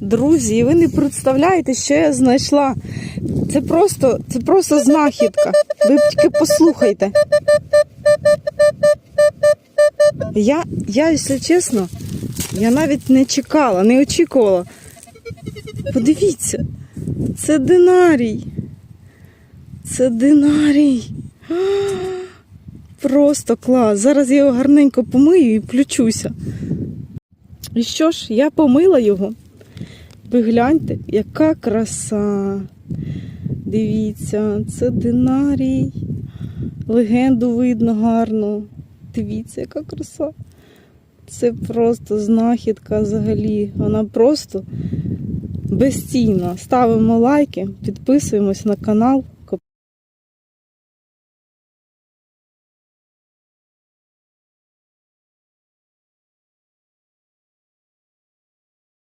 Друзі, ви не представляєте, що я знайшла. Це просто, це просто знахідка. Ви тільки послухайте. Я, я, якщо чесно, я навіть не чекала, не очікувала. Подивіться, це динарій. Це динарій. Просто клас. Зараз я його гарненько помию і включуся. І що ж, я помила його. Ви гляньте, яка краса. Дивіться, це динарій. Легенду видно гарно. Дивіться, яка краса. Це просто знахідка взагалі. Вона просто безцінна. Ставимо лайки, підписуємось на канал.